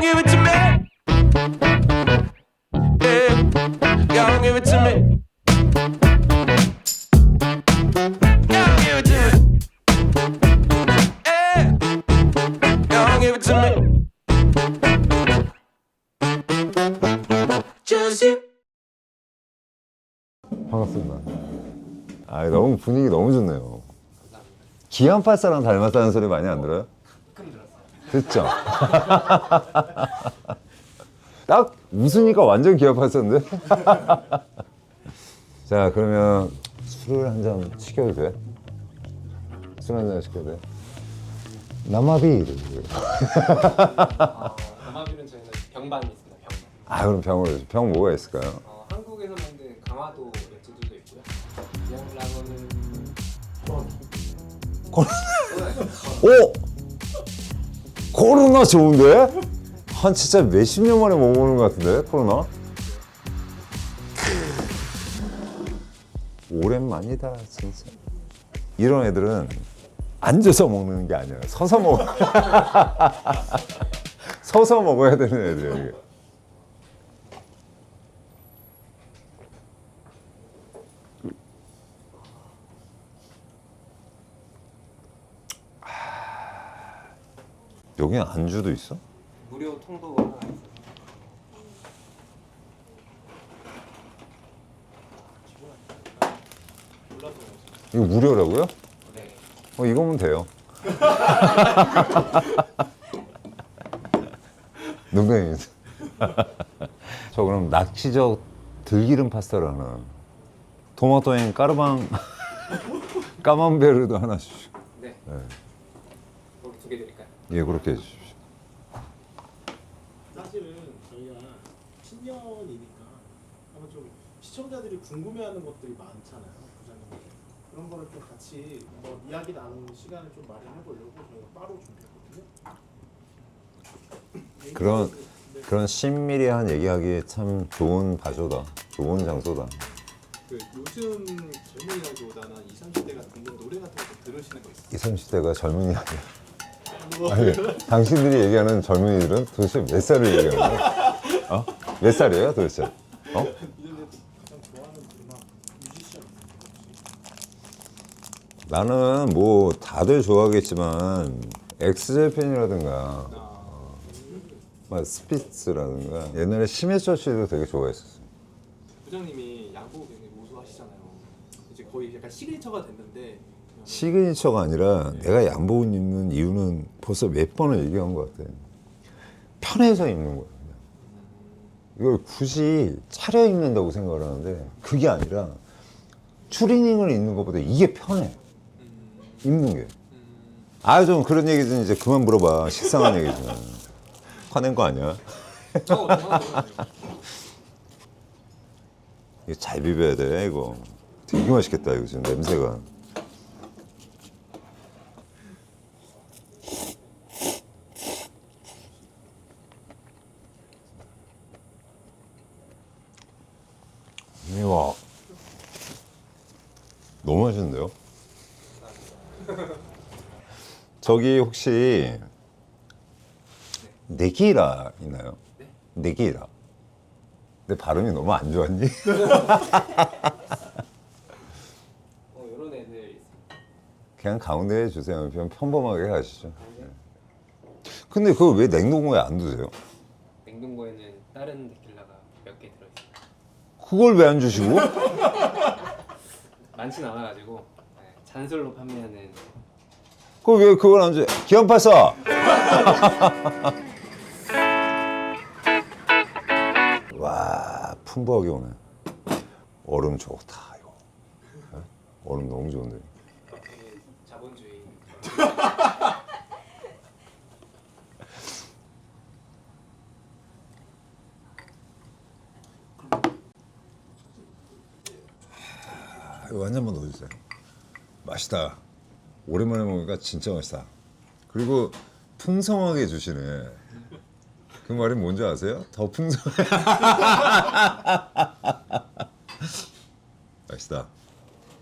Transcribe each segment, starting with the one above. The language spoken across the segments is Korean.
give it to me. Yeah, gon' give it to me. Just. 반갑습니다. 아, 너무 분위기 너무 좋네요. 기안팔사랑 닮았다는 소리 많이 안 들어요? 듣죠? 딱 웃으니까 완전 기안팔사인데? 자, 그러면 술을 한 잔 시켜도 돼? 술 한 잔 시켜도 돼? 남아비를. 남아비는 저희는 병반이 있습니다. 병반. 아, 그럼 병으로. 병 뭐가 있을까요? 어, 한국에서 만든 강화도 맥주들도 있고요. 비앙라거는 오! 코로나 좋은데? 한 진짜 몇십 년 만에 먹어보는 것 같은데, 코로나? 오랜만이다, 진짜. 이런 애들은 앉아서 먹는 게 아니야. 서서 먹어. 서서 먹어야 되는 애들이야, 이 여기 안주도 있어? 무료 통도가 하나 있어요. 이거 무료라고요? 네. 어, 이거면 돼요. 농담입니다. 저 그럼 낙지적 들기름 파스타를 하나. 토마토엔 까르방 까만베르도 하나 주시고. 네. 드릴까요? 예, 그렇게 해주십시오. 사실은 저희가 신년이니까 아마 좀 시청자들이 궁금해하는 것들이 많잖아요, 부장님. 그런 거를 좀 같이 한번 이야기 나누는 시간을 좀 마련해 보려고 저희가 따로 준비했거든요. 그런 네. 그런 신미리한 얘기하기 참 좋은場所다. 좋은 장소다. 그 요즘 젊은이라기보다는 20, 30대가 듣는 노래 같은 거 들으시는 거 있어요? 20, 30대가 젊은이 아니야. 아니, 당신들이 얘기하는 젊은이들은 도대체 몇 살을 얘기하는 거야? 어? 몇 살이에요 도대체? 어? 나는 뭐 다들 좋아하겠지만 엑스제팬이라든가 어, 막 스피츠라든가 옛날에 심해처치도 되게 좋아했었어. 부장님이 야구 굉장히 우수하시잖아요. 이제 거의 약간 시그니처가 됐는데 시그니처가 아니라 내가 양복을 입는 이유는 벌써 몇 번을 얘기한 것 같아. 편해서 입는. 그냥. 이걸 굳이 차려 입는다고 생각을 하는데 그게 아니라 추리닝을 입는 것보다 이게 편해. 입는 게. 아, 좀 그런 얘기 좀 이제 그만 물어봐. 식상한 얘기 좀. 화낸 거 아니야? 이거 잘 비벼야 돼, 이거. 되게 맛있겠다, 이거 지금 냄새가. 이와 너무 맛있는데요? 저기 혹시 네기라 있나요? 네기라. 내 발음이 너무 안 좋았니? 어, 이런 애들. 그냥 가운데 해주세요. 그냥 평범하게 가시죠. 네. 근데 그거 왜 냉동고에 안 두세요? 냉동고에는 다른 데킬라가 몇 개 들어있어요. 그걸 왜 안 주시고? 많진 않아가지고 네, 잔술로 판매하는 그거 왜 그걸 안 주? 기안팔사. 와 풍부하게 오네. 얼음 좋다 이거. 네? 얼음 너무 좋은데. 자본주의. 아, 이거 한 잔만 넣어주세요. 맛있다. 오랜만에 먹으니까 진짜 맛있다. 그리고 풍성하게 주시네. 그 말이 뭔지 아세요? 더 풍성해. 맛있다.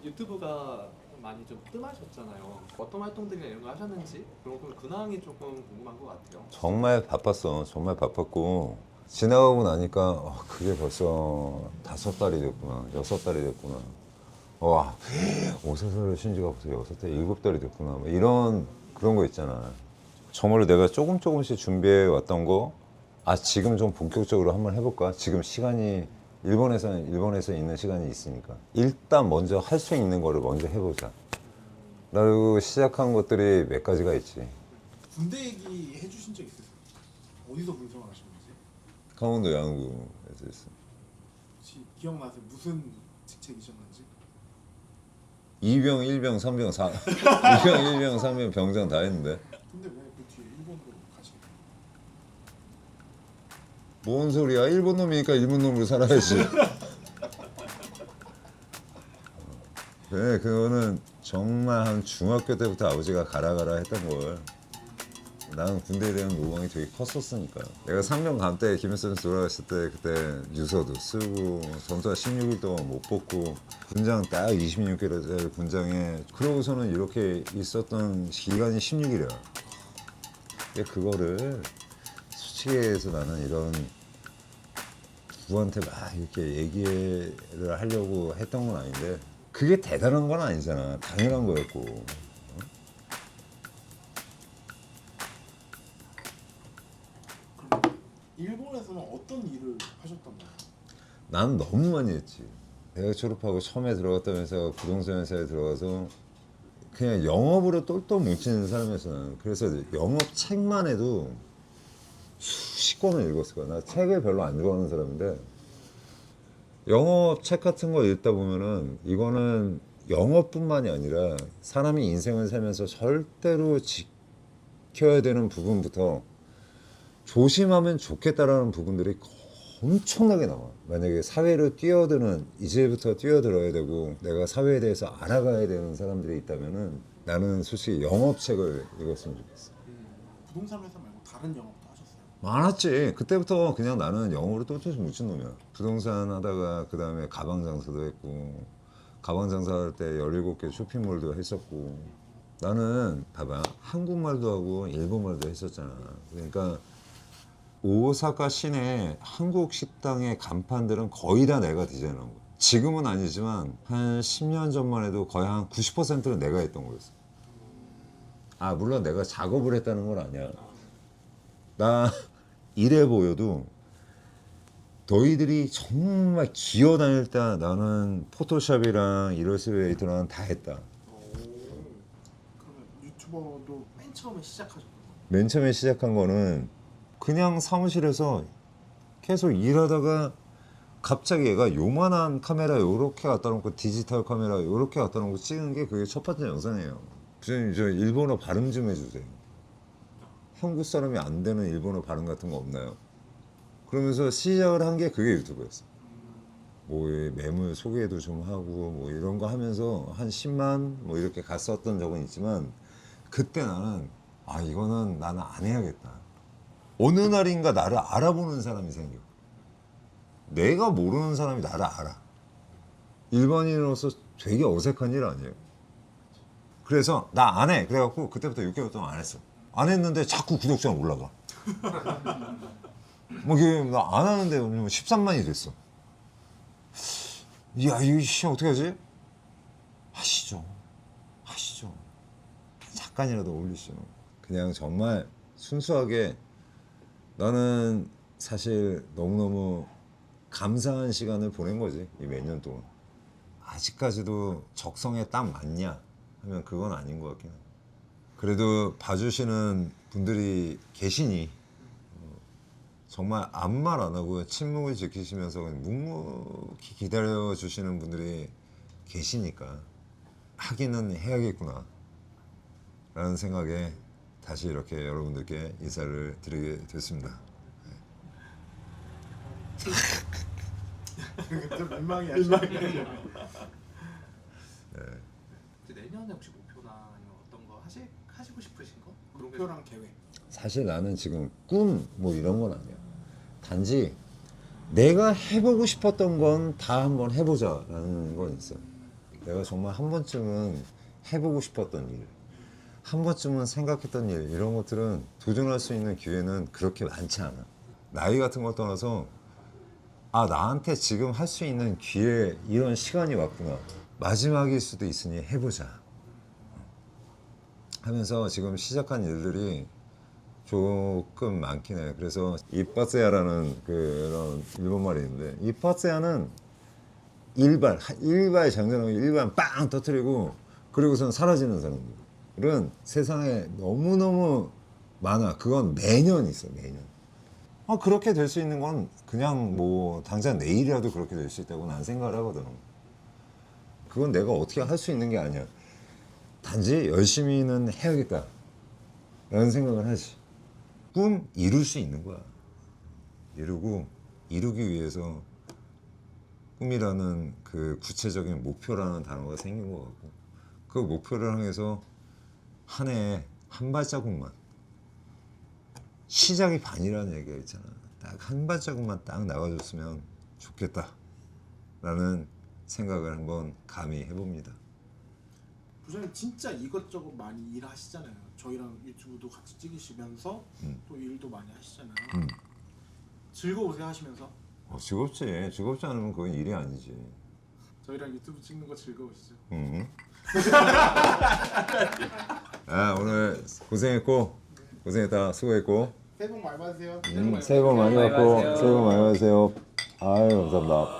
유튜브 유튜브가 많이 좀 뜸하셨잖아요. 어떤 활동들이나 이런 거 하셨는지 그런 그 근황이 조금 궁금한 것 같아요. 정말 바빴어. 정말 바빴고 지나가고 나니까 어, 그게 벌써 다섯 달이 됐구나, 여섯 달이 됐구나. 와, 오사사를 쉰 지가 벌써 여섯 달, 일곱 달이 됐구나. 뭐 이런 그런 거 있잖아. 정말로 내가 조금 조금씩 준비해 왔던 거, 아 지금 좀 본격적으로 한번 해볼까? 지금 시간이 일본에서 일본에서 있는 시간이 있으니까 일단 먼저 할 수 있는 거를 먼저 해보자. 그리고 시작한 것들이 몇 가지가 있지. 군대 얘기 해주신 적 있으세요? 어디서 군생활 하신 거지? 강원도 양구에서 있어. 혹시 기억나세요? 무슨 직책이셨는지? 2병, 1병, 3병, 4 2병, 1병, 3병 병장 다 했는데. 근데 왜 그 뒤에 일본으로 돼요? 뭔 소리야? 일본 놈이니까 일본 놈으로 살아야지. 그래 그거는 정말 한 중학교 때부터 아버지가 가라 가라 했던 걸 나는 군대에 대한 로망이 되게 컸었으니까 내가 3년 감때 김일성 돌아갔을 때 그때 유서도 쓰고 전투가 16일 동안 못 뽑고 군장 딱 26개월 군장에 그러고서는 이렇게 있었던 기간이 16일이야. 근데 그거를 해서 나는 이런 누구한테 막 이렇게 얘기를 하려고 했던 건 아닌데 그게 대단한 건 아니잖아. 당연한 거였고 어떤 일을 하셨던 거예요? 나는 너무 많이 했지. 대학 졸업하고 처음에 들어갔다면서 부동산 회사에 들어가서 그냥 영업으로 똘똘 뭉치는 사람이었어. 그래서 영업 책만 해도 수십 권을 읽었을 거야. 나 책을 별로 안 좋아하는 사람인데 영업 책 같은 거 읽다 보면은 이거는 영업뿐만이 아니라 사람이 인생을 살면서 절대로 지켜야 되는 부분부터 조심하면 좋겠다라는 부분들이 엄청나게 나와. 만약에 사회로 뛰어드는 이제부터 뛰어들어야 되고 내가 사회에 대해서 알아가야 되는 사람들이 있다면은 나는 솔직히 영업책을 읽었으면 좋겠어. 부동산 회사 말고 다른 영업도 하셨어요? 많았지. 그때부터 그냥 나는 영어로 똘똘 뭉친 놈이야. 부동산 하다가 그 다음에 가방 장사도 했고 가방 장사할 때 17개 쇼핑몰도 했었고 나는 봐봐 한국말도 하고 일본말도 했었잖아. 그러니까 오사카 시내 한국 식당의 간판들은 거의 다 내가 디자인한 거야. 지금은 아니지만 한 10년 전만 해도 거의 한 90%는 내가 했던 거였어. 아 물론 내가 작업을 했다는 건 아니야. 나 이래 보여도 너희들이 정말 기어 다닐 때 나는 포토샵이랑 일러스트레이터랑 다 했다. 그러면 유튜버도 맨 처음에 시작하셨던 거예요? 맨 처음에 시작한 거는 그냥 사무실에서 계속 일하다가 갑자기 얘가 요만한 카메라 요렇게 갖다 놓고 디지털 카메라 요렇게 갖다 놓고 찍은 게 그게 첫 번째 영상이에요. 선생님 저 일본어 발음 좀 해주세요. 한국 사람이 안 되는 일본어 발음 같은 거 없나요? 그러면서 시작을 한 게 그게 유튜브였어. 뭐이 매물 소개도 좀 하고 뭐 이런 거 하면서 한 10만 뭐 이렇게 갔었던 적은 있지만 그때 나는 아 이거는 나는 안 해야겠다. 어느 날인가 나를 알아보는 사람이 생겨. 내가 모르는 사람이 나를 알아. 일반인으로서 되게 어색한 일 아니에요. 그래서 나 안 해. 그래갖고 그때부터 6개월 동안 안 했어. 안 했는데 자꾸 구독자가 올라가. 뭐 이게 나 안 하는데 13만이 됐어. 야 이거 씨 어떻게 하지? 하시죠. 하시죠. 잠깐이라도 올리시죠. 그냥 정말 순수하게 나는 사실 너무너무 감사한 시간을 보낸 거지 이 몇 년 동안. 아직까지도 적성에 딱 맞냐 하면 그건 아닌 것 같긴 해. 그래도 봐주시는 분들이 계시니 어, 정말 아무 말 안 하고 침묵을 지키시면서 묵묵히 기다려 주시는 분들이 계시니까 하기는 해야겠구나 라는 생각에 다시 이렇게 여러분들께 인사를 드리게 됐습니다. 그때 민망해 하시네요. 이제 내년에 혹시 목표나 아니면 어떤 거 하시 하시고 싶으신 거? 그런 게 목표랑 계획. 사실 나는 지금 꿈 뭐 이런 건 아니야. 단지 내가 해보고 싶었던 건 다 한번 해보자라는 건 있어. 내가 정말 한 번쯤은 해보고 싶었던 일, 한 번쯤은 생각했던 일 이런 것들은 도전할 수 있는 기회는 그렇게 많지 않아. 나이 같은 걸 떠나서 아 나한테 지금 할 수 있는 기회 이런 시간이 왔구나. 마지막일 수도 있으니 해보자. 하면서 지금 시작한 일들이 조금 많긴 해. 그래서 이빠세야라는 그런 일본 말이 있는데 이빠세야는 일발 한- 일발 장전하고 일발 빵 터트리고 그리고선 사라지는 사람들 은 세상에 너무 너무 많아. 그건 매년 있어 매년. 아 그렇게 될 수 있는 건 그냥 뭐 당장 내일이라도 그렇게 될 수 있다고 난 생각을 하거든. 그건 내가 어떻게 할 수 있는 게 아니야. 단지 열심히는 해야겠다. 라는 생각을 하지. 꿈 이룰 수 있는 거야. 이루고 이루기 위해서 꿈이라는 그 구체적인 목표라는 단어가 생긴 것 같고 그 목표를 향해서 한 해에 한 발자국만 시작이 반이라는 얘기가 있잖아. 딱 한 발자국만 딱 나가줬으면 좋겠다. 라는 생각을 한번 감히 해봅니다. 부장님 진짜 이것저것 많이 일하시잖아요. 저희랑 유튜브도 같이 찍으시면서 음. 또 일도 많이 하시잖아요. 음. 즐거우세요 하시면서? 어, 즐겁지. 즐겁지 않으면 그건 일이 아니지. 저희랑 유튜브 찍는 거 즐거우시죠? 응. 아 오늘 고생했고 고생했다 수고했고 새해 복 많이 받으세요. 음, 새해 복 많이 받고 새해 복 많이 받으세요. 아유 감사합니다.